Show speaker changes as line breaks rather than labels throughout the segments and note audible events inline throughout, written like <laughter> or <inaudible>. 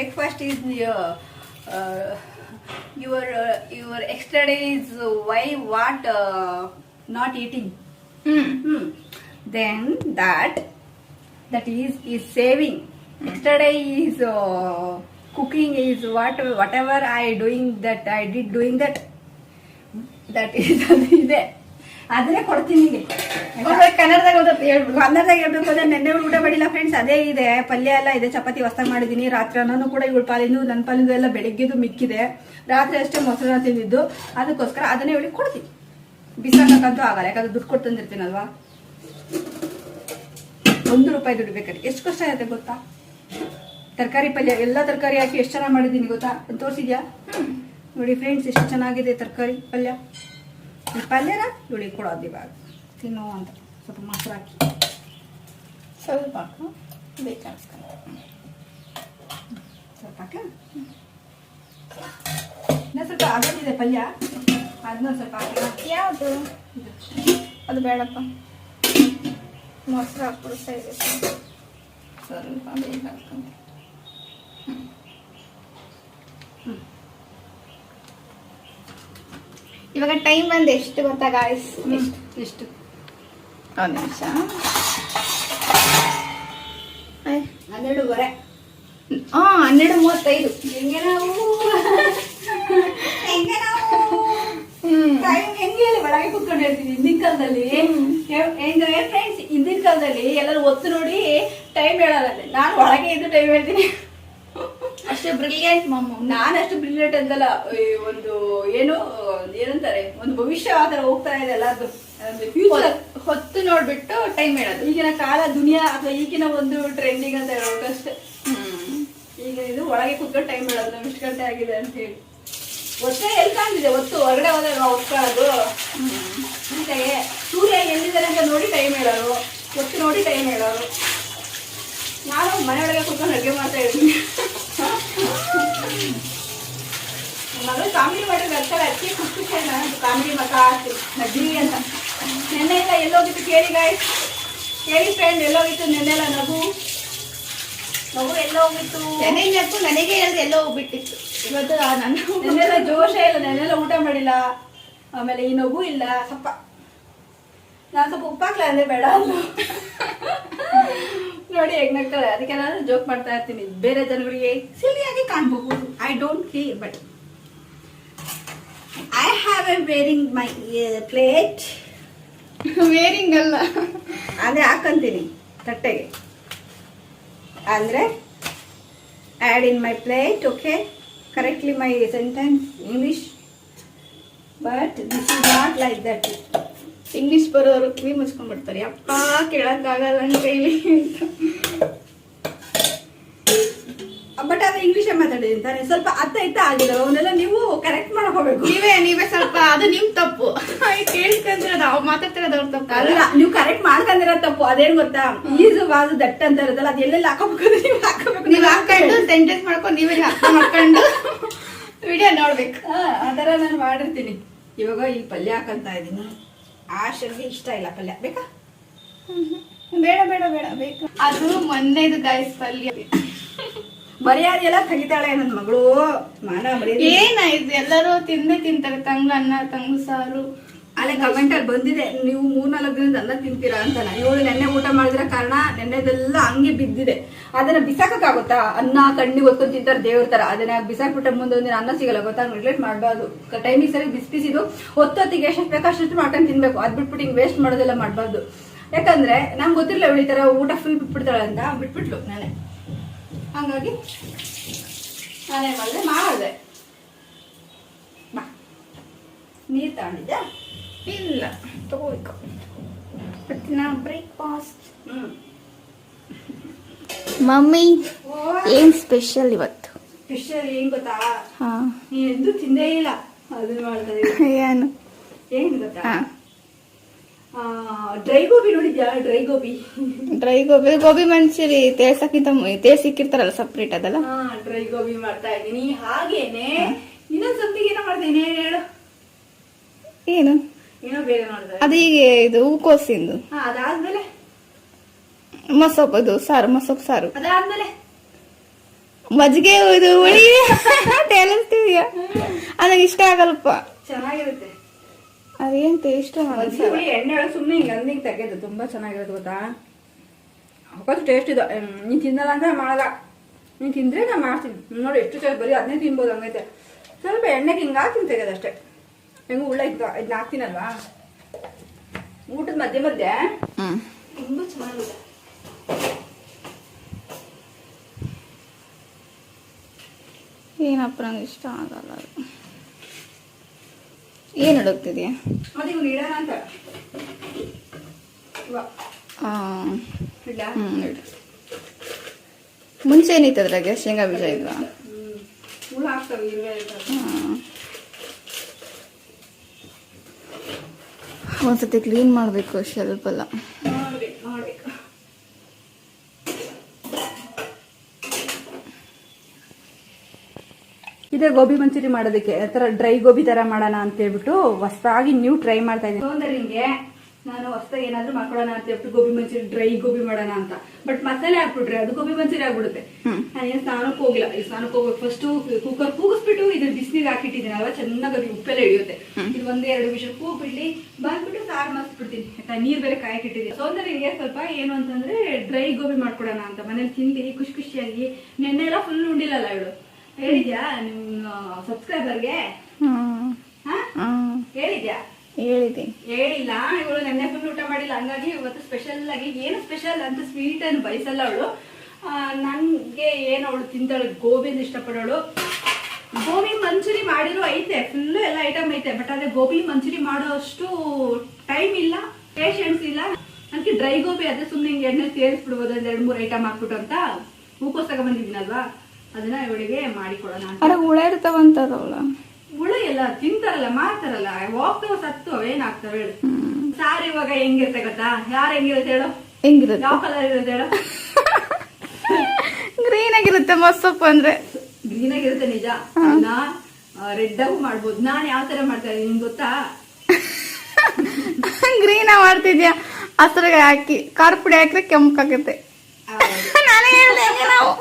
breakfast is your uh, your uh, your extra day is why what uh, not eating.
Mm.
Mm. Then that that is is saving. Mm. Extra day is uh, cooking is what whatever I doing that I did doing that that is <laughs> there. ಅದನ್ನೇ ಕೊಡ್ತೀನಿ
ಕನ್ನಡದಾಗ ಹೇಳ್ಬಿಡು
ಕನ್ನಡದಾಗ ಹೇಳ್ಬೇಕು ಅಂದ್ರೆ ನೆನ್ನೆ ಊಟ ಮಾಡಿಲ್ಲ ಫ್ರೆಂಡ್ಸ್ ಅದೇ ಇದೆ. ಪಲ್ಯ ಎಲ್ಲ ಇದೆ, ಚಪಾತಿ ಹೊಸ್ದಾಗಿ ಮಾಡಿದೀನಿ. ರಾತ್ರಿ ಅನ್ನೋನು ಕೂಡ ಇವಳು ಪಾಲಿಂದು ನನ್ನ ಪಾಲಿಂದು ಎಲ್ಲ ಬೆಳಿಗ್ಗೆದು ಮಿಕ್ಕಿದೆ. ರಾತ್ರಿ ಅಷ್ಟೇ ಮೊಸರನ್ನ ತಿಂದಿದ್ದು. ಅದಕ್ಕೋಸ್ಕರ ಅದನ್ನೇ ಇವಳಿಗೆ ಕೊಡ್ತೀನಿ. ಬಿಸಾಕಂತೂ ಆಗಲ್ಲ. ಯಾಕಂದ್ರೆ ದುಡ್ಡು ಕೊಟ್ಟು ತಂದಿರ್ತೀನಲ್ವಾ? ಒಂದು ರೂಪಾಯಿ ದುಡ್ಡು ಬೇಕಾದ್ರೆ. ಎಷ್ಟು ಕಷ್ಟ ಆಗುತ್ತೆ ಗೊತ್ತಾ? ತರಕಾರಿ ಪಲ್ಯ, ಎಲ್ಲ ತರಕಾರಿ ಹಾಕಿ ಎಷ್ಟು ಚೆನ್ನಾಗಿ ಮಾಡಿದ್ದೀನಿ ಗೊತ್ತಾ? ತೋರಿಸಿದ್ಯಾ? ನೋಡಿ ಫ್ರೆಂಡ್ಸ್ ಎಷ್ಟು ಚೆನ್ನಾಗಿದೆ ತರಕಾರಿ, ಪಲ್ಯ. ಈ ಪಲ್ಯರ ಇವಳಿಗೆ ಕೊಡೋದು ಇವಾಗ ತಿನ್ನು ಅಂತ. ಸ್ವಲ್ಪ ಮೊಸರು ಹಾಕಿ.
ಸ್ವಲ್ಪ ಹಾಕು. ಬೇಕಾಗ್ತದೆ
ಸ್ವಲ್ಪ ಹಾಕ. ಇನ್ನೂ ಸ್ವಲ್ಪ ಆಗೋದಿದೆ ಪಲ್ಯ. ಅದನ್ನ ಸ್ವಲ್ಪ ಹಾಕಿ.
ಯಾವುದು? ಅದು ಬೇಡಪ್ಪ. ಮೊಸರು ಹಾಕ್ಬಿಡ್ತಾ ಇದೆ. ಸ್ವಲ್ಪ ಬೇಕಾಗ್ತದೆ ಇವಾಗ ಟೈಮ್ ಬಂದು ಎಷ್ಟು ಗೊತ್ತಾ ಗಾಯ್ಸ್.
ಎಷ್ಟು?
ಒಂದು ನಿಮಿಷ.
ಹನ್ನೆರಡುವರೆ.
ಹಾ ಹನ್ನೆರಡು ಮೂವತ್ತೈದು.
ಹೆಂಗೆ ನಾವು? ಹೆಂಗೆ ನಾವು? ಟೈಮ್ ಹೆಂಗೆ ಹೇಳಿ ಒಳಗೆ ಕುತ್ಕೊಂಡು ಹೇಳ್ತೀನಿ. ಹಿಂದಿನ ಕಾಲದಲ್ಲಿ ಹೆಂಗ್ರೆ ಹೆಂಗೆ ಫ್ರೆಂಡ್ಸ್ ಹಿಂದಿನ ಕಾಲದಲ್ಲಿ ಎಲ್ಲರೂ ಒತ್ತು ನೋಡಿ ಟೈಮ್ ಹೇಳಲ್ಲ ನಾನು ಒಳಗೆ ಇದ್ದು ಟೈಮ್ ಹೇಳ್ತೀನಿ.
ಅಷ್ಟು ಬ್ರಿಲಿಯಂಟ್ ನಾನು
ಅಷ್ಟು ಬ್ರಿಲಿಯಂಟ್ ಅಂತಲ್ಲ ಈ ಒಂದು ಏನು ಏನಂತಾರೆ ಒಂದು ಭವಿಷ್ಯ ಆ ಥರ ಹೋಗ್ತಾ ಇದೆ ಎಲ್ಲಾರ್ದು ಫ್ಯೂಚರ್
ಹೊತ್ತು ನೋಡ್ಬಿಟ್ಟು ಟೈಮ್ ಹೇಳೋದು.
ಈಗಿನ ಕಾಲ ದುನಿಯಾ ಅಥವಾ ಈಗಿನ ಒಂದು ಟ್ರೆಂಡಿಂಗ್ ಅಂತ ಹೇಳ್ಬೇಕಷ್ಟೇ ಈಗ ಇದು ಒಳಗೆ ಕುತ್ಕೊಂಡು ಟೈಮ್ ಹೇಳೋದು ನಾವು ಇಷ್ಟು ಗಂಟೆ ಆಗಿದೆ ಅಂತ ಹೇಳಿ. ಒತ್ತೇ ಎಲ್ಲಿ ಕಾಣ್ತಿದೆ ಒತ್ತು ಹೊರಗಡೆ ಹೋದಾಗ ನಾವು ಒತ್ಕೊಳ್ಳೋದು ಹೀಗೆ ಸೂರ್ಯ ಎಲ್ಲಿದ್ದಾರೆ ಅಂತ ನೋಡಿ ಟೈಮ್ ಹೇಳೋರು ಒತ್ತು ನೋಡಿ ಟೈಮ್ ಹೇಳೋರು ನಾನು ಮನೆಯೊಳಗೆ ಕುತ್ಕೊಂಡು ಅಡುಗೆ ಮಾಡ್ತಾ ಇದ್ದೀನಿ ಮಗಳು ಕಾಮಿಡಿ ಮಾಡಿದ್ರೆ ಅಂತಾರೆ ಅಕ್ಕಿ ಖುಷಿ ನಾನು ಕಾಮಿಡಿ ಮಗ ನಗ್ರಿ ಅಂತ. ನೆನ್ನೆ ಎಲ್ಲ ಎಲ್ಲೋಗಿತ್ತು ಕೇಳಿ ಗಾಯ್ ಕೇಳಿ ಫ್ರೆಂಡ್ ಎಲ್ಲೋಗಿತ್ತು ನೆನ್ನೆ ಎಲ್ಲ ನಗು. ನಗು ಎಲ್ಲೋಗಿತ್ತು.
ನನಗೆ ನನಗೆ ಹೇಳಿದ್ರೆ ಎಲ್ಲೋ ಹೋಗ್ಬಿಟ್ಟಿತ್ತು. ಇವತ್ತು ನನ್ನ
ನೆನ್ನೆಲ್ಲ ಜೋಶ ಇಲ್ಲ ನೆನ್ನೆಲ್ಲ ಊಟ ಮಾಡಿಲ್ಲ. ಆಮೇಲೆ ಈ ನಗು ಇಲ್ಲ. ಸ್ವಲ್ಪ ನಾನು ಸ್ವಲ್ಪ ಉಪ್ಪಾಕ್ಲ ಅಂದ್ರೆ ಬೇಡ ಅಂದ್ಲು ನೋಡಿ ಹೆಂಗ್ ನಡ್ತಾರೆ ಅದಕ್ಕೆ ನಾನು ಜೋಕ್ ಮಾಡ್ತಾ ಇರ್ತೀನಿ. ಬೇರೆ ಜನಗಳಿಗೆ ಸಿಲಿಯಾಗಿ ಕಾಣ್ಬಹುದು. I don't care but I have a wearing my plate
wearing ಅಲ್ಲ.
ಅಂದ್ರೆ ಹಾಕಂತೀನಿ ತಟ್ಟೆಗೆ. ಅಂದ್ರೆ add in my plate okay correctly my sentence English but this is not like that
English ಬರೋರು ಕಿವಿ ಮುಚ್ಕೊಂಡ್ಬಿಡ್ತಾರೆ. ಅಪ್ಪ ಕೇಳಕ್ಕಾಗಲ್ಲ ನನ್ನ ಕೈಲಿ ಅಂತ.
ಬಟ್ ಅದು ಇಂಗ್ಲೀಷೇ ಮಾತಾಡಿದ್ದೀನಿ ತಾನೆ ಸ್ವಲ್ಪ ಅರ್ಥ ಇತ್ತ ಆಗಿಲ್ಲ. ಅವನ್ನೆಲ್ಲ ನೀವು ಕರೆಕ್ಟ್ ಮಾಡ್ಕೋಬೇಕು
ನೀವೇ ನೀವೇ ಸ್ವಲ್ಪ ಅದು ನಿಮ್ ತಪ್ಪು. ಕೇಳ್ಕೊಂಡ್ರೆ ಅವ್ ಮಾತಾಡ್ತಿರೋದು ಅವ್ರ ತಪ್ಪು
ಅಲ್ಲ. ನೀವು ಕರೆಕ್ಟ್ ಮಾಡ್ಕೊಂಡಿರೋ ತಪ್ಪು. ಅದೇನ್ ಗೊತ್ತಾ? ಈಜು ಬಾಜು ದಟ್ಟ ಅಂತ ಇರೋದಲ್ಲ ಅದು ಎಲ್ಲೆಲ್ಲ ಹಾಕೋಬೇಕು ನೀವು ಹಾಕೋಬೇಕು.
ನೀವು ಹಾಕೊಂಡು ಸೆಂಟೆನ್ಸ್ ಮಾಡ್ಕೊಂಡು ನೀವೇ ಅರ್ಥ ಮಾಡ್ಕೊಂಡು ವಿಡಿಯೋ ನೋಡ್ಬೇಕು.
ಆ ಆ ಥರ ನಾನು ಮಾಡಿರ್ತೀನಿ. ಇವಾಗ ಈ ಪಲ್ಯ ಹಾಕಂತ ಇದ್ದೀನಿ. ಆಶನ್ಗೆ ಇಷ್ಟ ಇಲ್ಲ ಪಲ್ಯ. ಬೇಕಾ?
ಬೇಡ ಬೇಡ ಬೇಡ ಬೇಕು? ಅದು ಮೊನ್ನೆದು ಗಾಯಸ್ ಪಲ್ಯ.
ಮರ್ಯಾದೆ ಎಲ್ಲ ತಗಿತಾಳೆ ನನ್ನ ಮಗಳು. ಮಾನ ಮರ್ಯಾದೆ.
ಏನಾಯ್ತು ಎಲ್ಲರೂ ತಿಂದೆ ತಿಂತಾರೆ. ತಂಗ್ಳು ಅನ್ನ ತಂಗು ಸಾರು.
ಅಲ್ಲೇ ಕಮೆಂಟ್ ಅಲ್ಲಿ ಬಂದಿದೆ, ನೀವು ಮೂರ್ನಾಲ್ಕು ದಿನದ ಅನ್ನ ತಿಂತೀರಾ ಅಂತ ಇವಳು ನೆನ್ನೆ ಊಟ ಮಾಡಿದ್ರ ಕಾರಣ ನೆನ್ನೆದೆಲ್ಲ ಹಂಗೆ ಬಿದ್ದಿದೆ. ಅದನ್ನ ಬಿಸಾಕಕ್ಕಾಗುತ್ತಾ? ಅನ್ನ ಕಣ್ಣಿಗೆ ಹೊತ್ಕೊಂಡು ತಿಂತಾರೆ ದೇವ್ರ ತರ. ಅದನ್ನ ಮುಂದೆ ಒಂದಿನ ಅನ್ನ ಸಿಗಲ್ಲ ಗೊತ್ತಾ? ನೆಗ್ಲೆಕ್ಟ್ ಮಾಡಬಾರ್ದು. ಟೈಮಿಗೆ ಸರಿ ಬಿಸಿ ಬಿಸಿದು ಹೊತ್ತೊತ್ತಿಗೆ ಎಷ್ಟು ಬೇಕಾ ಅಷ್ಟು ಮಾಡ್ಕೊಂಡು ತಿನ್ಬೇಕು. ಅದ್ ಬಿಟ್ಬಿಟ್ಟು ಹಿಂಗೆ ವೇಸ್ಟ್ ಮಾಡೋದೆಲ್ಲ ಮಾಡಬಾರ್ದು. ಯಾಕಂದ್ರೆ ನಮ್ಗೆ ಗೊತ್ತಿರಲಿಲ್ಲ ಇವಳು ಈ ತರ ಊಟ ಫುಲ್ ಬಿಟ್ಬಿಡ್ತಾಳೆ ಅಂತ. ಬಿಟ್ಬಿಟ್ಲು ನಾನೇ. ಹಂಗಾಗಿ ನಾನೇ ಮಾಡಿದೆ? ಮಾಡಿದೆ ಬಾ ನೀರು ತಗೊಂಡಿದ್ದೆ
ಇಲ್ಲ ತಗೋಬೇಕು. ಇವತ್ತಿನ ಬ್ರೇಕ್ಫಾಸ್ಟ್ ಮಮ್ಮಿ ಏನು ಸ್ಪೆಷಲ್ ಇವತ್ತು?
ಸ್ಪೆಷಲ್ ಏನ್ ಗೊತ್ತಾ?
ಹಾ.
ನೀನು ಎಂದೂ ತಿಂದೇ ಇಲ್ಲ ಅದನ್ನ ಮಾಡ್ತಾ
ಏನು?
ಏನು ಗೊತ್ತಾ? ಡ್ರೈ ಗೋಬಿ ನೋಡಿದ್ಯಾ? ಡ್ರೈ ಗೋಬಿ
ಡ್ರೈ ಗೋಬಿ ಗೋಬಿ ಮಂಚೂರಿ ತೇಳ್ಸಕ್ಕಿಂತ ತೇಳ್ಸಿಕ್ಕಿರ್ತಾರಲ್ಲ ಸಪ್ರೇಟ್ ಅದಲ್ಲ?
ಹಾ ಡ್ರೈ ಗೋಬಿ ಮಾಡ್ತಾ ಇದ್ದೀನಿ. ಹಾಗೇನೆ ಇನ್ನೊಂದ್ ಸಮಥಿಂಗ್ ಏನೋ ಮಾಡ್ತೀನಿ ಏನ್ ಹೇಳು?
ಏನು?
ಏನೋ ಬೇರೆ ಮಾಡ್ದೆ
ಅದು ಹೀಗೆ ಇದು ಹೂಕೋಸಿಂದು
ಅದಾದ್ಮೇಲೆ?
ಮಸೊಪ್ಪು ಇದು ಸಾರು ಮಸೊಪ್ಪು ಸಾರು.
ಅದಾದ್ಮೇಲೆ?
ಮಜ್ಜಿಗೆ ಇದು ಹುಳಿ. <laughs> ನನಗೆ ಇಷ್ಟ ಆಗಲ್ಪ
ಚೆನ್ನಾಗಿರುತ್ತೆ.
ಅದೇನ್ ಟೇಸ್ಟ್
ಹುಳಿ ಎಣ್ಣೆ ಒಳಗೆ ಸುಮ್ಮನೆ ಹಿಂಗೆ ಅಂದಿಗೆ ತೆಗೆದು ತುಂಬಾ ಚೆನ್ನಾಗಿರುತ್ತೆ ಗೊತ್ತಾ? ಅವಕಾಶ ಟೇಸ್ಟ್ ಇದು. ನೀನ್ ತಿನ್ನಲ್ಲ ಅಂದ್ರೆ ಮಾಡಲ್ಲ. ನೀನ್ ತಿಂದ್ರೆ ನಾನು ಮಾಡ್ತೀನಿ. ನೋಡಿ ಎಷ್ಟು ಚೆನ್ನಾಗಿ ಬರೀ ಅದನ್ನೇ ತಿನ್ಬೋದು ಹಂಗೈತೆ. ಸ್ವಲ್ಪ ಎಣ್ಣೆಗೆ ಹಿಂಗೆ ಹಾಕಿ ತೆಗೆದಷ್ಟೇ ಹೆಂಗು ಉಳ್ಳ ಇತ್ತು ಇದನ್ನ ಹಾಕ್ತೀನಲ್ವಾ? ಊಟದ ಮಧ್ಯ ಮಧ್ಯೆ ತುಂಬಾ ಚೆನ್ನಾಗಿದೆ.
ಏನಪ್ಪ ನಂಗೆ ಇಷ್ಟ ಆಗಲ್ಲ ಅದು. ಏನು ಹುಡುಕ್ತಿದ್ಯಾ?
ಅದು ಇವ್ನು ಇಡೋಣ ಅಂತ.
ಮುಂಚೆ ಏನಿತ್ತು ಅದ್ರಾಗೆ ಶೇಂಗಾ ಬೀಜ ಇದ್ವಾ?
ಹ್ಮ್ ಹುಳು ಹಾಕ್ತವೆ ಇರುವೆ ಇರ್ತವೆ.
ಹ್ಮ್. ಒಂದ್ಸತಿ ಕ್ಲೀನ್ ಮಾಡಬೇಕು ಶೆಲ್ಫ್ ಎಲ್ಲ.
ಇದೇ ಗೋಬಿ ಮಂಚೂರಿ ಮಾಡೋದಕ್ಕೆ ಥರ ಡ್ರೈ ಗೋಬಿ ತರ ಮಾಡೋಣ ಅಂತ ಹೇಳ್ಬಿಟ್ಟು ಹೊಸದಾಗಿ ನೀವು ಟ್ರೈ ಮಾಡ್ತಾ ಇದ್ದೀನಿ. ನಾನು ಹೊಸದಾಗಿ ಏನಾದ್ರೂ ಮಾಡ್ಕೊಳ್ಳೋಣ ಅಂತ ಹೇಳ್ಬಿಟ್ಟು ಗೋಬಿ ಮಂಚೂರಿ ಡ್ರೈ ಗೋಬಿ ಮಾಡೋಣ ಅಂತ. ಬಟ್ ಮಸಾಲೆ ಹಾಕ್ಬಿಟ್ರೆ ಅದು ಗೋಬಿ ಮಂಚೂರಿ ಆಗ್ಬಿಡುತ್ತೆ. ನಾನೇನು ಸ್ನಾನಕ್ಕೆ ಹೋಗಿಲ್ಲ. ಈ ಸ್ನಾನಕ್ಕೆ ಹೋಗ್ಬೇಕು ಫಸ್ಟ್ ಕುಕ್ಕರ್ ಕೂಗಿಸ್ಬಿಟ್ಟು ಇದ್ರ ಬಿಸಿನೀರು ಹಾಕಿಟ್ಟಿದ್ದೀನಿ ಅಲ್ವಾ? ಚೆನ್ನಾಗಿ ಅದು ಉಪ್ಪೆಲ್ಲ ಹಿಡಿಯುತ್ತೆ. ಇದು ಒಂದ್ ಎರಡು ನಿಮಿಷ ಕೂಗ್ಬಿಡ್ಲಿ. ಬಂದ್ಬಿಟ್ಟು ಸಾರು ಮಸ್ಬಿಡ್ತೀನಿ ಆಯ್ತಾ? ನೀರ್ ಬೇರೆ ಕಾಯಕಿಟ್ಟಿದ್ದೀನಿ ಸೌಂದರ್ಯಗೆ ಸ್ವಲ್ಪ ಏನು ಅಂತಂದ್ರೆ ಡ್ರೈ ಗೋಬಿ ಮಾಡ್ಕೊಡೋಣ ಅಂತ. ಮನೇಲಿ ತಿಂದು ಖುಷಿ ಖುಷಿಯಾಗಿ ನೆನ್ನೆ ಎಲ್ಲ ಫುಲ್ ಉಂಡಿಲ್ಲಲ್ಲ ಇವಳು? ಹೇಳಿದ್ಯಾ ನಿಮ್ಮ ಸಬ್ಸ್ಕ್ರೈಬರ್ಗೆ ಹೇಳಿದ್ಯಾ?
ಹೇಳಿದ್ದೀನಿ
ಹೇಳಿಲ್ಲ ಇವಳು ನೆನ್ನೆ ಫುಲ್ ಊಟ ಮಾಡಿಲ್ಲ. ಹಂಗಾಗಿ ಇವತ್ತು ಸ್ಪೆಷಲ್ ಆಗಿ ಏನು ಸ್ಪೆಷಲ್ ಅಂತ ಸ್ವೀಟ್ ಅನ್ನು ಬಯಸಲ್ಲ ಅವಳು. ನನಗೆ ಏನು ಅವಳು ತಿಂತಾಳು ಗೋಬಿ ಅಂತ ಇಷ್ಟಪಡೋಳು. ಗೋಬಿ ಮಂಚೂರಿ ಮಾಡಿರೋ ಐತೆ ಫುಲ್ ಎಲ್ಲ ಐಟಮ್ ಐತೆ. ಬಟ್ ಅದೇ ಗೋಬಿ ಮಂಚೂರಿ ಮಾಡೋ ಅಷ್ಟು ಟೈಮ್ ಇಲ್ಲ ಪೇಷನ್ಸ್ ಇಲ್ಲ. ನನಗೆ ಡ್ರೈ ಗೋಬಿ ಅದೇ ಸುಮ್ಮನೆ ಹಿಂಗೆ ಎಣ್ಣೆ ಸೇರಿಸ್ಬಿಡ್ಬೋದು ಒಂದು ಎರಡು ಮೂರು ಐಟಮ್ ಹಾಕ್ಬಿಟ್ಟು ಅಂತ ಹೂಕೋಸ್ ಬಂದಿದ್ದೀನಲ್ವಾ? ಅದನ್ನ ಇವಳಿಗೆ ಮಾಡಿಕೊಡೋಣ
ಹುಳ
ಇರ್ತಾವಂತದವಳ ಎಲ್ಲ ತಿಂತಾರಲ್ಲ ಮಾಡ್ತಾರಲ್ಲ ಹೋಗ್ತಾವ ಸತ್ತು ಏನಾಗ್ತಾವ ಹೇಳು. ಸಾರಿ ಇವಾಗ ಹೆಂಗಿರುತ್ತೆ ಗೊತ್ತಾ? ಯಾರು ಹೆಂಗಿರುತ್ತೆ ಹೇಳು?
ಹೆಂಗಿರುತ್ತೆ?
ಯಾವ ಕಲರ್ ಇರುತ್ತೆ ಹೇಳು? <laughs>
ಗ್ರೀನ್ ಆಗಿರುತ್ತೆ ಮಸ್ಸೊಪ್ಪು ಅಂದ್ರೆ.
ಗ್ರೀನ್ ಆಗಿರುತ್ತೆ ನಿಜ. ನಾ ರೆಡ್ ಆಗು ಮಾಡ್ಬೋದು. ನಾನ್ ಯಾವ ತರ ಮಾಡ್ತಾ ಇದ್ದೀನಿ ನಿಮ್ಗೆ ಗೊತ್ತಾ? <laughs>
ಗ್ರೀನ್ ಮಾಡ್ತಿದ್ಯಾ? ಹಸ್ರಾಗ ಹಾಕಿ ಖಾರ ಪುಡಿ ಹಾಕಿದ್ರೆ ಆಗುತ್ತೆ. <laughs> ನಾನೇ ಹೇಳ್ದೆ ನಾವು.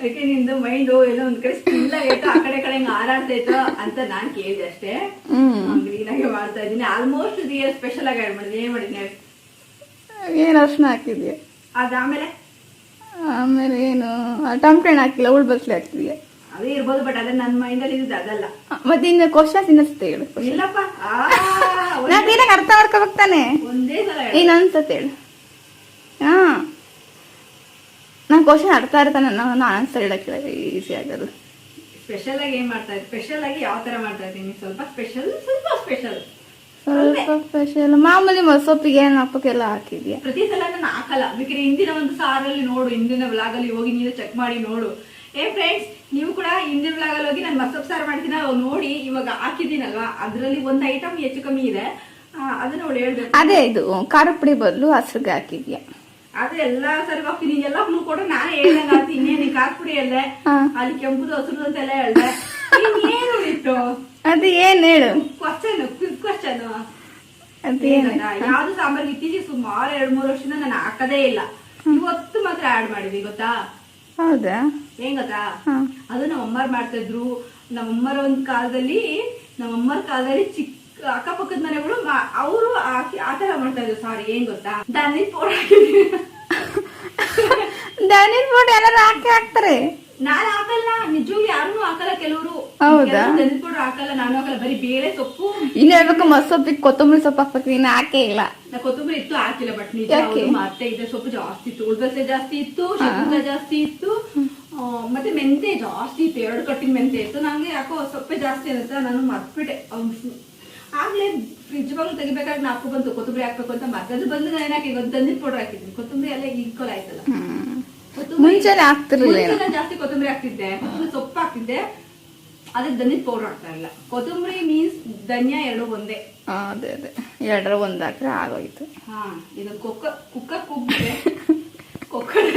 ಯಾಕೆ ನಿಂದು ಮೈಂಡ್ ಎಲ್ಲ ಒಂದ್ ಕಡೆ ಸ್ಟಿಲ್ ಆಗೈತೋ ಆ ಕಡೆ ಕಡೆ ಹಿಂಗ್ ಅಂತ ನಾನ್ ಕೇಳಿದೆ ಅಷ್ಟೇ. ಗ್ರೀನ್ ಆಗಿ ಮಾಡ್ತಾ ಇದೀನಿ ಆಲ್ಮೋಸ್ಟ್ ಇದು ಸ್ಪೆಷಲ್ ಆಗಿ ಆಡ್ ಮಾಡಿದ್ವಿ ಏನ್ ಮಾಡಿದ್ನಿ
ಏನ್ ಅರ್ಶನ ಹಾಕಿದ್ಯಾ?
ಆಮೇಲೆ?
ಆಮೇಲೆ ಏನು ಟಮಟೆ ಹಣ್ಣು ಹಾಕಿಲ್ಲ ಉಳ್ ಬಸ್ಲಿ ಹಾಕ್ತಿದ್ಯಾ?
ಅದೇ ಇರ್ಬೋದು ಬಟ್ ಅದೇ ನನ್ನ ಮೈಂಡಲ್ಲಿ ಇದ್ದು ಅದಲ್ಲ.
ಮತ್ತೆ ಇನ್ನು ಕ್ವಶನ್ ಇನ್ನೊಂದ್ಸತಿ ಹೇಳು
ಇಲ್ಲಪ್ಪ. ಆ,
ನಾ ಕ್ಲೀನಾಗಿ ಅರ್ಥ ಮಾಡ್ಕೋಬೇಕು ತಾನೆ?
ಒಂದೇ ಸಲ ಹೇಳು.
ಇನ್ನೊಂದ್ಸತಿ ಹೇಳು ಹಾ ನಾನು ಕ್ವಶನ್ ಅರ್ಥ ಇರ್ತಾನೆ ನಾನು ಆನ್ಸರ್ ಹೇಳಕ್ಕೆ ಈಸಿ ಆಗೋದು
ಸ್ಪೆಷಲ್ ಆಗಿ ಏನ್ ಮಾಡ್ತಾ ಇದ್ದೀನಿ ಸ್ಪೆಷಲ್ ಆಗಿ ಯಾವ ತರ ಮಾಡ್ತಾ ಇದ್ದೀನಿ? ಸ್ವಲ್ಪ ಸ್ಪೆಷಲ್ ಸ್ವಲ್ಪ ಸ್ಪೆಷಲ್
ಸ್ವಲ್ಪ ಸ್ಪೆಷಲ್ ಮಾಮೂಲಿ ಮೊಸೊಪ್ಪಿಗೆ ಏನು ಹಾಕಿದ್ಯಾ?
ಪ್ರತಿ ಸಲ ನಾನು ಹಾಕಲ್ಲ. ಬೇಕಾದ್ರೆ ಹಿಂದಿನ ಒಂದು ಸಾರಲ್ಲಿ ನೋಡು ಹಿಂದಿನ ಬ್ಲಾಗ್ ಅಲ್ಲಿ ಹೋಗಿ ನೀನು ಚೆಕ್ ಮಾಡಿ ನೋಡು. ಏ ಫ್ರೆಂಡ್ಸ್ ನೀವು ಕೂಡ ಹಿಂದಿನ ಬ್ಲಾಗ್ ಅಲ್ಲಿ ಹೋಗಿ ನಾನು ಮಸೊಪ್ಪು ಸಾರು ಮಾಡ್ತೀನಿ ನೋಡಿ ಇವಾಗ ಹಾಕಿದ್ದೀನಲ್ವಾ? ಅದರಲ್ಲಿ ಒಂದು ಐಟಮ್ ಹೆಚ್ಚು ಕಮ್ಮಿ ಇದೆ. ಅದನ್ನ ಅವಳು ಹೇಳ್ಬೇಕು.
ಅದೇ ಇದು ಖಾರ ಪುಡಿ ಬದಲು ಹಸ್ರಿಗೆ ಹಾಕಿದ್ಯಾ?
ಅದೇ ಎಲ್ಲಾ ಸರಿ ಹೋಗ್ತೀನಿ ಎಲ್ಲ ಫ್ಲೂ ಕೊಡ ನಾನೇ ಹೇಳ್ದಂಗ ಆತಿ ಇನ್ನೇನು ಕಾಕ್ಪುಡಿ ಅಲ್ಲೇ. ಅಲ್ಲಿ ಕೆಂಪುದು ಹಸಿರು ಅಂತೆಲ್ಲ ಹೇಳ್ದೆ. ಇನ್ನೇನು ಇತ್ತು
ಅದು ಏನ್ ಹೇಳು?
ಕ್ವಶನ್ ಕ್ವಿಕ್ ಕ್ವಶನ್ ಯಾವ್ದು ಸಾಂಬಾರ್ ಇತ್ತೀಚೆಗೆ ಸುಮಾರು ಎರಡ್ ಮೂರು ವರ್ಷದಿಂದ ನಾನು ಹಾಕದೇ ಇಲ್ಲ. ಇವತ್ತು ಮಾತ್ರ ಆಡ್ ಮಾಡಿದ್ವಿ ಗೊತ್ತಾ?
ಹೌದಾ?
ಏನ್ ಗೊತ್ತಾ. ಅದು ನಮ್ಮ ಅಮ್ಮರ್ ಮಾಡ್ತಾ ಇದ್ರು. ನಮ್ಮಮ್ಮರ ಒಂದ್ ಕಾಲದಲ್ಲಿ ನಮ್ಮಮ್ಮರ ಕಾಲದಲ್ಲಿ ಚಿಕ್ಕ ಅಕ್ಕಪಕ್ಕದ ಮನೆಗಳು ಅವರು ಆತರ ಮಾಡ್ತಾ ಇದ್ರು. ಸಾರಿ ಏನ್ ಗೊತ್ತಾ? ದಾನಿ ಪೌಡರ್ ಹಾಕಿದ್ರಿ
ಧನಿಯ ಪುಡಿ ಎಲ್ಲರೂ ಹಾಕಿ ಹಾಕ್ತಾರೆ?
ನಾನ್ ಹಾಕಲ್ಲ. ನಿಜವಾಗ್ಲೂ ಯಾರು ಹಾಕಲ್ಲ ಕೆಲವರು.
ಹೌದಾ?
ದಾನಿ ಹಾಕಲ್ಲ. ನಾನು ಹಾಕಲ್ಲ. ಬರೀ ಬೇಳೆ ಸೊಪ್ಪು.
ಇನ್ನ ಹೇಳ್ಬೇಕು ಮಸೊಪ್ಪಿಗೆ ಕೊತ್ತಂಬರಿ ಸೊಪ್ಪು ಹಾಕ್ಬೇಕು. ಇನ್ನು ಹಾಕೇ ಇಲ್ಲ.
ನಾ ಕೊತ್ತಂಬರಿ ಇತ್ತು ಹಾಕಿಲ್ಲ ಬಟ್ ನಿಜ ಮತ್ತೆ ಇದೆ ಸೊಪ್ಪು ಜಾಸ್ತಿ ಇತ್ತು. ಉಳ್ದಸೆ ಜಾಸ್ತಿ ಇತ್ತು ಶೇಂಗಾ ಜಾಸ್ತಿ ಇತ್ತು. ಮತ್ತೆ ಮೆಂತೆ ಜಾಸ್ತಿ ಇತ್ತು. ಎರಡು ಕಟ್ಟಿನ ಮೆಂತೆ ಇತ್ತು. ನಂಗೆ ಯಾಕೋ ಸೊಪ್ಪೆ ಜಾಸ್ತಿ ಇರುತ್ತೆ ನಾನು ಮರ್ತ್ಬಿಟ್ಟೆ. ಆಗ್ಲೇ ಫ್ರಿಜ್ ಬಾಗಿಲು ತೆಗಿಬೇಕಾದ್ರೆ ನಾಲ್ಕು ಬಂತು ಕೊತ್ತಂಬರಿ ಹಾಕ್ಬೇಕು ಅಂತ ಮತ್ತೆ ಅದು ಬಂದು ನಾನು ಹಾಕಿ ತಂದಿನ ಪೌಡರ್ ಹಾಕಿದ್ದೀನಿ. ಕೊತ್ತಂಬರಿ ಎಲ್ಲ ಈಕ್ವಲ್ ಆಯ್ತಲ್ಲ.
ಹಾಕ್ತಿರ್ಲಿಲ್ಲ
ಜಾಸ್ತಿ ಕೊತ್ತಂಬರಿ ಹಾಕ್ತಿದ್ದೆ. ಕೊತ್ತಂಬರಿ ಸೊಪ್ಪು ಹಾಕ್ತಿದ್ದೆ. ಅದಕ್ಕೆ ಧನಿ ಪೌಡರ್ ಹಾಕ್ತಾ ಇಲ್ಲ. ಕೊತ್ತಂಬರಿ ಮೀನ್ಸ್ ಧನ್ಯ ಎರಡು ಒಂದೇ.
ಅದೇ ಅದೇ. ಎರಡರ ಒಂದು ಹಾಕ್ರೆ ಆಗೋಯ್ತು.
ಹಾ ಇದು ಕುಕ್ಕರ್ ಕುಕ್ಕರ್ ಕೂಗ್ಬಿಟ್ರೆ ಕುಕ್ಕರ್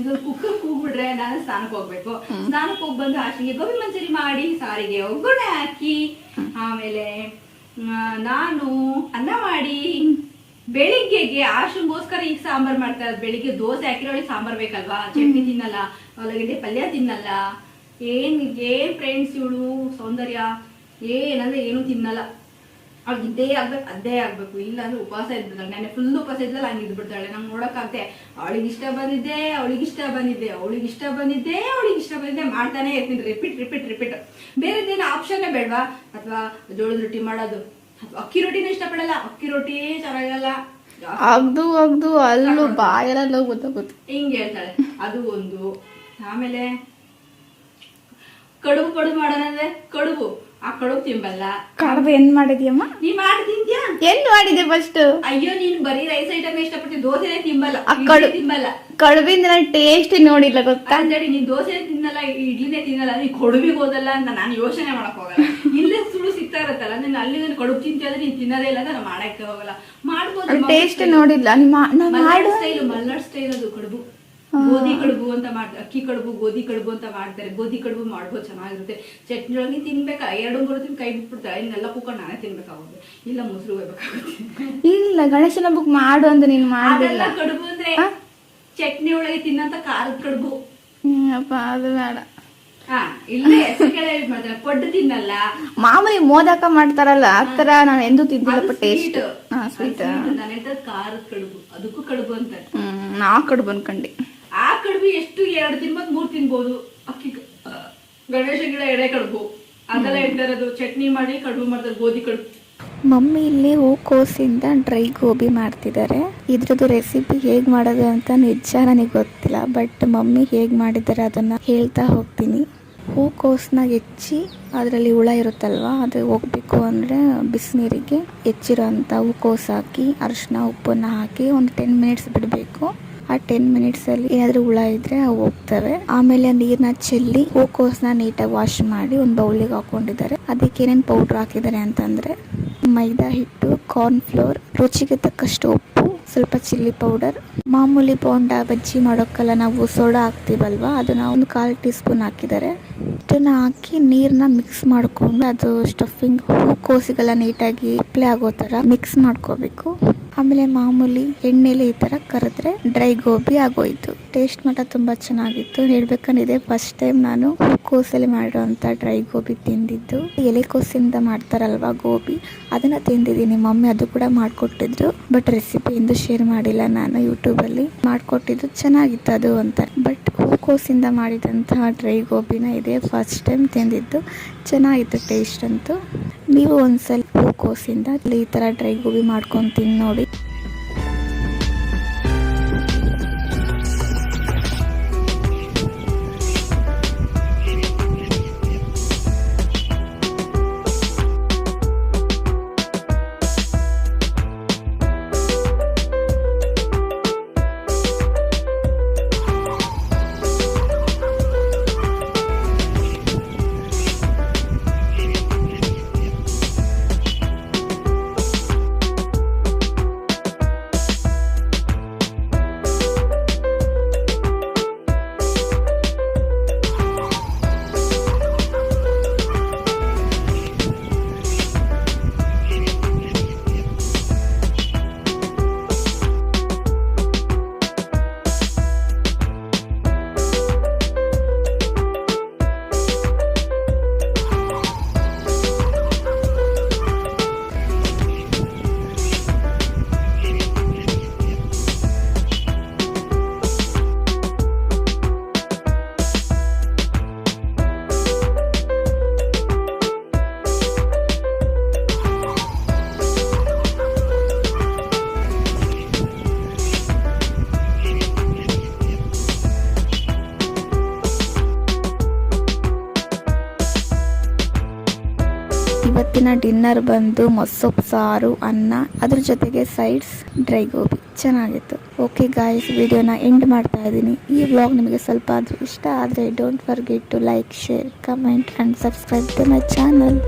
ಇದು ಕುಕ್ಕರ್ ಕೂಗ್ಬಿಟ್ರೆ ನಾನು ಸ್ನಾನಕ್ಕೆ ಹೋಗ್ಬೇಕು. ಸ್ನಾನಕ್ಕೆ ಹೋಗಿ ಬಂದು ಹಾಸಿಗೆ ಗೋಬಿ ಮಂಚೂರಿ ಮಾಡಿ ಸಾರಿಗೆ ಒಗ್ಗರಣೆ ಹಾಕಿ ಆಮೇಲೆ ನಾನು ಅನ್ನ ಮಾಡಿ ಬೆಳಿಗ್ಗೆಗೆ ಆಶುಗೋಸ್ಕರ ಈಗ ಸಾಂಬಾರ್ ಮಾಡ್ತಾ ಇರೋದು. ಬೆಳಿಗ್ಗೆ ದೋಸೆ ಹಾಕಿರೋಳಿಗೆ ಸಾಂಬಾರ್ ಬೇಕಲ್ವಾ? ಚಟ್ನಿ ತಿನ್ನಲ್ಲ ಆಲೂಗಡ್ಡೆ ಪಲ್ಯ ತಿನ್ನಲ್ಲ. ಏನ್ ಏನ್ ಫ್ರೆಂಡ್ಸ್ ಇವಳು ಸೌಂದರ್ಯ? ಏನಂದ್ರೆ ಏನು ತಿನ್ನಲ್ಲ. ಅವ್ಳಿಗೆ ಇದೇ ಆಗ್ಬೇಕು ಅದೇ ಆಗ್ಬೇಕು. ಇಲ್ಲ ಅಂದ್ರೆ ಉಪವಾಸ ಇದ್ಬಿಡ್ತಾಳೆ ನಾನು ಫುಲ್ ಉಪವಾಸ ಇದ್ದಲ್ಲ ಹಂಗೆ ಇದ್ಬಿಡ್ತಾಳೆ ನಂಗೆ ನೋಡಕ್ಕಾಗ್ತೆ ಅವಳಿಗೆ ಇಷ್ಟ ಬಂದಿದ್ದೆ ಅವಳಿಗೆ ಇಷ್ಟ ಬಂದಿದ್ದೆ ಅವಳಿಗೆ ಇಷ್ಟ ಬಂದಿದ್ದೆ ಅವಳಿಗೆ ಇಷ್ಟ ಬಂದಿದ್ದೆ ಮಾಡ್ತಾನೆ ಇರ್ತೀನಿ. ರಿಪೀಟ್ ರಿಪೀಟ್ ರಿಪೀಟ್ ಬೇರೆದೇನು ಆಪ್ಷನ್ನೇ ಬೇಡವಾ? ಅಥವಾ ಜೋಳದ ರೊಟ್ಟಿ ಮಾಡೋದು. ಅಥವಾ ಅಕ್ಕಿ ರೊಟ್ಟಿನೂ ಇಷ್ಟಪಡಲ್ಲ. ಅಕ್ಕಿ ರೊಟ್ಟಿ ಚೆನ್ನಾಗಲ್ಲ.
ಅದು ಅಗ್ದು ಅಲ್ಲೂ ಬಾಯಲ್ಲ ಗೊತ್ತಾಗುತ್ತೆ
ಹಿಂಗೆ ಹೇಳ್ತಾಳೆ. ಅದು ಒಂದು. ಆಮೇಲೆ ಕಡುಬು ಕಡುಬು ಮಾಡೋಣ ಅಂದ್ರೆ ಕಡುಬು. ಆ ಕಡುಬು ತಿಂಬಲ್ಲ.
ಕಡ್ಬು ಏನ್ ಮಾಡಿದ್ಯಮ್ಮ?
ನೀ ಮಾಡಿ ತಿಂದ್ಯಾ
ಏನ್ ಮಾಡಿದೆ ಫಸ್ಟ್
ಅಯ್ಯೋ ನೀನ್ ಬರೀ ರೈಸ್ ಐಟಮ್ ಇಷ್ಟಪಡ್ತೀನಿ ದೋಸೆನೇ ತಿಂಬಲ್ಲ
ಕಡು-
ತಿಂಬಲ್ಲ.
ಕಡುಬಿಂದ ಟೇಸ್ಟ್ ನೋಡಿಲ್ಲ ಗೊತ್ತಾ?
ಅಂತೇಳಿ ನೀನ್ ದೋಸೆ ತಿನ್ನಲ್ಲ ಇಡ್ಲಿನೇ ತಿನ್ನಲ್ಲ ನೀ ಕೊಡುಬಿಗೆ ಹೋದಲ್ಲ ಅಂತ ನಾನು ಯೋಚನೆ ಮಾಡಕ್ ಹೋಗಲ್ಲ. ಇಲ್ಲೇ ಸುಳು ಸಿಗ್ತಾ ಇರತ್ತಲ್ಲ ನೀನ್ ಅಲ್ಲಿ ನೀನ್ ಕಡುಬು ತಿಂತೀಯ ಅಂದ್ರೆ ನೀನ್ ತಿನ್ನೋದೇ ಇಲ್ಲ ನಾನು ಮಾಡಕ್ಕೆ ಹೋಗಲ್ಲ. ಮಾಡ್ಬೋದು
ಟೇಸ್ಟ್ ನೋಡಿಲ್ಲ ನಿಮ್ಮ ನಾ ಮಾಡು
ಸ್ಟೈಲ್ ಮಲ್ನಾಡ್ ಸ್ಟೈಲ್ ಅದು ಕಡುಬು. ಗೋಧಿ ಕಡುಬು ಅಂತ ಮಾಡ್ತಾರೆ ಅಕ್ಕಿ ಕಡುಬು ಗೋಧಿ ಕಡುಬು ಅಂತ ಮಾಡ್ತಾರೆ. ಗೋಧಿ ಕಡುಬು ಮಾಡ್ಬೋದು ಚೆನ್ನಾಗಿರುತ್ತೆ. ಚಟ್ನಿ ಒಳಗೆ ತಿನ್ಬೇಕಾ? ಎರಡು ಮೂರು ತಿನ್ ಕೈ ಬಿಟ್ಬಿಡ್ತಾರೆ. ಇನ್ನೆಲ್ಲ ಕೂಕೊಂಡು ನಾನೇ ತಿನ್ಬೇಕಾಗುತ್ತೆ. ಇಲ್ಲ ಮೊಸರು ಹೋಗ್ಬೇಕಾಗುತ್ತೆ.
ಇಲ್ಲ ಗಣೇಶನ ಬುಕ್ ಮಾಡು ಅಂತ ನೀನ್ ಮಾಡಿಲ್ಲ
ಕಡುಬು ಅಂದ್ರೆ ಚಟ್ನಿ ಒಳಗೆ ತಿನ್ನಂತ ಖಾರದ ಕಡುಬು.
ಅಪ್ಪ ಅದು ಬೇಡ. ಮಾಮೂಲಿ ಮೋದಕ ಮಾಡ್ತಾರಲ್ಲ ಆತರ ತರ ನಾನು ಎಂದೂ ತಿಂದಿಲ್ಲಪ್ಪ ಟೇಸ್ಟ್. ಸ್ವೀಟ್
ಖಾರದ ಕಡುಬು. ಅದಕ್ಕೂ ಕಡುಬು ಅಂತ.
ಹ್ಮ್ ನಾ ಕಡುಬು ಅನ್ಕಂಡಿ.
ಆ ಕಡುಬು ಎಷ್ಟು ಎರಡು ತಿನ್ಬೋದು ಮೂರ್ ತಿನ್ಬೋದು. ಅಕ್ಕಿ ಗಣೇಶ ಗಿಡ ಎಡೆ ಕಡುಬು. ಅದೆಲ್ಲ ಹೇಳ್ತಾ ಇರೋದು ಚಟ್ನಿ ಮಾಡಿ ಕಡುಬು ಮಾಡ್ತಾರೆ ಗೋಧಿ ಕಡುಬು.
ಮಮ್ಮಿ ಇಲ್ಲಿ ಹೂಕೋಸಿಂದ ಡ್ರೈ ಗೋಬಿ ಮಾಡ್ತಿದ್ದಾರೆ. ಇದ್ರದ್ದು ರೆಸಿಪಿ ಹೇಗೆ ಮಾಡೋದು ಅಂತ ನಿಜ ನನಗೆ ಗೊತ್ತಿಲ್ಲ ಬಟ್ ಮಮ್ಮಿ ಹೇಗೆ ಮಾಡಿದ್ದಾರೆ ಅದನ್ನು ಹೇಳ್ತಾ ಹೋಗ್ತೀನಿ. ಹೂಕೋಸನ್ನ ಹೆಚ್ಚಿ ಅದರಲ್ಲಿ ಹುಳ ಇರುತ್ತಲ್ವ ಅದು ಹೋಗ್ಬೇಕು ಅಂದರೆ ಬಿಸಿನೀರಿಗೆ ಹೆಚ್ಚಿರೋ ಅಂಥ ಹೂಕೋಸು ಹಾಕಿ ಅರಿಶಿನ ಉಪ್ಪನ್ನ ಹಾಕಿ ಒಂದು ಟೆನ್ ಮಿನಿಟ್ಸ್ ಬಿಡಬೇಕು. ಆ ಟೆನ್ ಮಿನಿಟ್ಸಲ್ಲಿ ಏನಾದರೂ ಹುಳ ಇದ್ರೆ ಅವು ಹೋಗ್ತವೆ. ಆಮೇಲೆ ನೀರ್ನ ಚೆಲ್ಲಿ ಹೂಕೋಸನ್ನ ನೀಟಾಗಿ ವಾಶ್ ಮಾಡಿ ಒಂದು ಬೌಲಿಗೆ ಹಾಕೊಂಡಿದ್ದಾರೆ. ಅದಕ್ಕೆ ಏನೇನು ಪೌಡ್ರ್ ಹಾಕಿದ್ದಾರೆ ಅಂತಂದ್ರೆ ಮೈದಾ ಹಿಟ್ಟು ಕಾರ್ನ್ ಫ್ಲೋರ್ ರುಚಿಗೆ ತಕ್ಕಷ್ಟು ಉಪ್ಪು, ಸ್ವಲ್ಪ ಚಿಲ್ಲಿ ಪೌಡರ್ ಮಾಮೂಲಿ ಬೋಂಡ ಬಜ್ಜಿ ಮಾಡೋಕ್ಕೆಲ್ಲ ನಾವು ಸೋಡಾ ಹಾಕ್ತೀವಲ್ವಾ ಅದನ್ನ ಒಂದು ಕಾಲು ಟೀ ಸ್ಪೂನ್ ಹಾಕಿದ್ದಾರೆ. ಇದನ್ನ ಹಾಕಿ ನೀರನ್ನ ಮಿಕ್ಸ್ ಮಾಡ್ಕೊಂಡು ಅದು ಸ್ಟಫಿಂಗ್ ಹೂಕೋಸಿಗೆಲ್ಲ ನೀಟಾಗಿ ಅಪ್ಲೈ ಆಗೋ ಥರ ಮಿಕ್ಸ್ ಮಾಡ್ಕೋಬೇಕು. ಆಮೇಲೆ ಮಾಮೂಲಿ ಎಣ್ಣೆಲಿ ಈ ಥರ ಕರೆದ್ರೆ ಡ್ರೈ ಗೋಬಿ ಆಗೋಯ್ತು. ಟೇಸ್ಟ್ ಮಟ್ಟ ತುಂಬ ಚೆನ್ನಾಗಿತ್ತು. ಹೇಳ್ಬೇಕಂದಿದೆ ಫಸ್ಟ್ ಟೈಮ್ ನಾನು ಹೂಕೋಸಲ್ಲಿ ಮಾಡಿರೋಂಥ ಡ್ರೈ ಗೋಬಿ ತಿಂದಿದ್ದು. ಎಲೆಕೋಸಿಂದ ಮಾಡ್ತಾರಲ್ವಾ ಗೋಬಿ? ಅದನ್ನು ತಿಂದಿದ್ದೀನಿ. ಮಮ್ಮಿ ಅದು ಕೂಡ ಮಾಡಿಕೊಟ್ಟಿದ್ರು. ಬಟ್ ರೆಸಿಪಿ ಇಂದು ಶೇರ್ ಮಾಡಿಲ್ಲ ನಾನು ಯೂಟ್ಯೂಬಲ್ಲಿ ಮಾಡಿಕೊಟ್ಟಿದ್ದು ಚೆನ್ನಾಗಿತ್ತು ಅದು ಅಂತ. ಬಟ್ ಹೂಕೋಸಿಂದ ಮಾಡಿದಂತಹ ಡ್ರೈ ಗೋಬಿನ ಇದೆ ಫಸ್ಟ್ ಟೈಮ್ ತಿಂದಿದ್ದು. ಚೆನ್ನಾಗಿತ್ತು ಟೇಸ್ಟ್ ಅಂತೂ. ನೀವು ಒಂದ್ಸಲ ಹೂಕೋಸಿಂದ ಈ ಥರ ಡ್ರೈ ಗೋಬಿ ಮಾಡ್ಕೊಂಡು ತಿಂದು ನೋಡಿ. ಇವತ್ತಿನ ಡಿನ್ನರ್ ಬಂದು ಮೊಸೊಪ್ಪು ಸಾರು, ಅನ್ನ, ಅದ್ರ ಜೊತೆಗೆ ಸೈಡ್ಸ್ ಡ್ರೈ ಗೋಬಿ ಚೆನ್ನಾಗಿತ್ತು. ಓಕೆ ಗಾಯ್ಸ್ ವಿಡಿಯೋನ ಎಂಡ್ ಮಾಡ್ತಾ ಇದ್ದೀನಿ. ಈ ವ್ಲಾಗ್ ನಿಮಗೆ ಸ್ವಲ್ಪ ಆದರೂ ಇಷ್ಟ ಆದರೆ don't forget to like share comment and subscribe to my channel